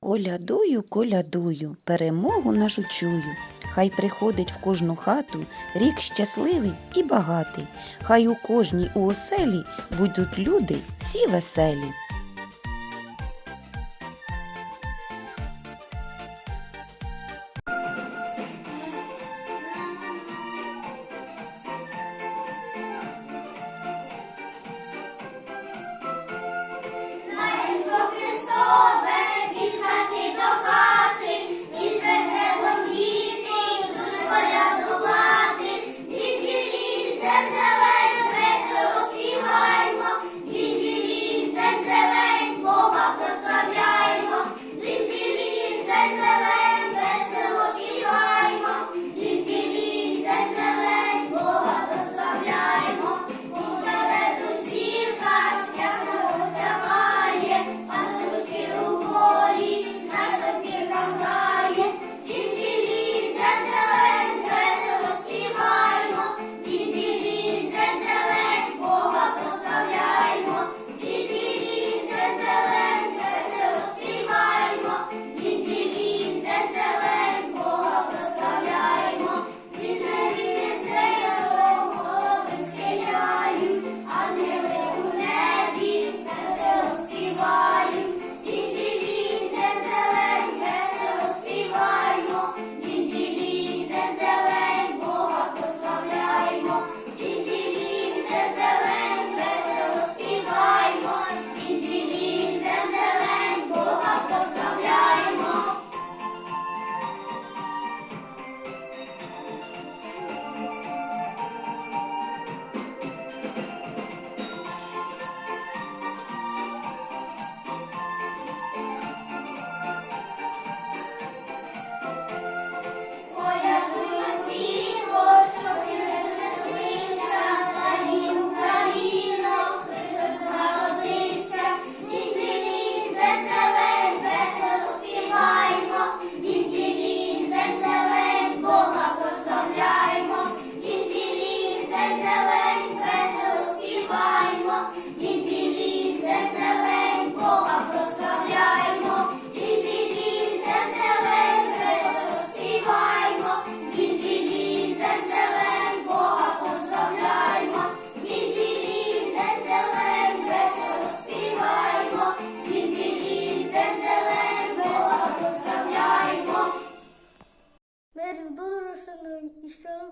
Колядую, колядую, перемогу нашу чую. Хай приходить в кожну хату рік щасливий і багатий. Хай у кожній у оселі будуть люди всі веселі.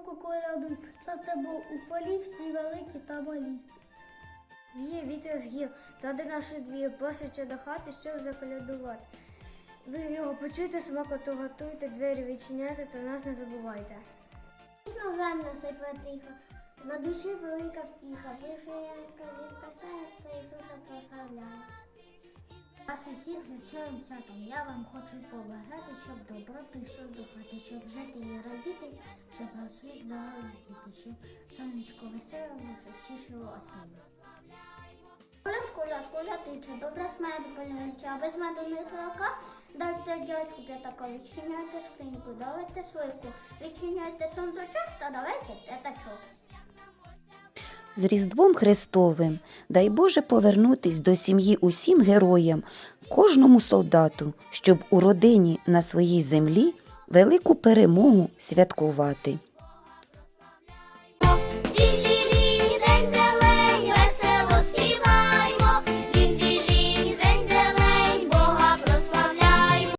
І щороку колядують, щоб тебе у полі всі великі та малі. Віє вітер з гір, та де наш двір, просячи до хати, щоб заколядувати. Ви його почуєте, смакоту готуйте, двері відчиняйте та нас не забувайте. На землю сипе тихо, на душі велика втіха, Боже, сказить писає, та Ісуса прославляє. Вас усіх веселим святом я вам хочу побажати, щоб добро прийшов до хати, щоб жити і радіти, щоб росли здорові діти, щоб сонечко весело, щоб тішило оселю. Коляд, коляд, колядиче, добре з меду поляниче, а без меду не толка. Дайте дядьку п'ятака, відчиняйте скриньку, давайте свику, відчиняйте сундучок та давайте п'ятачок. З Різдвом Христовим дай Боже повернутись до сім'ї усім героям, кожному солдату, щоб у родині на своїй землі велику перемогу святкувати.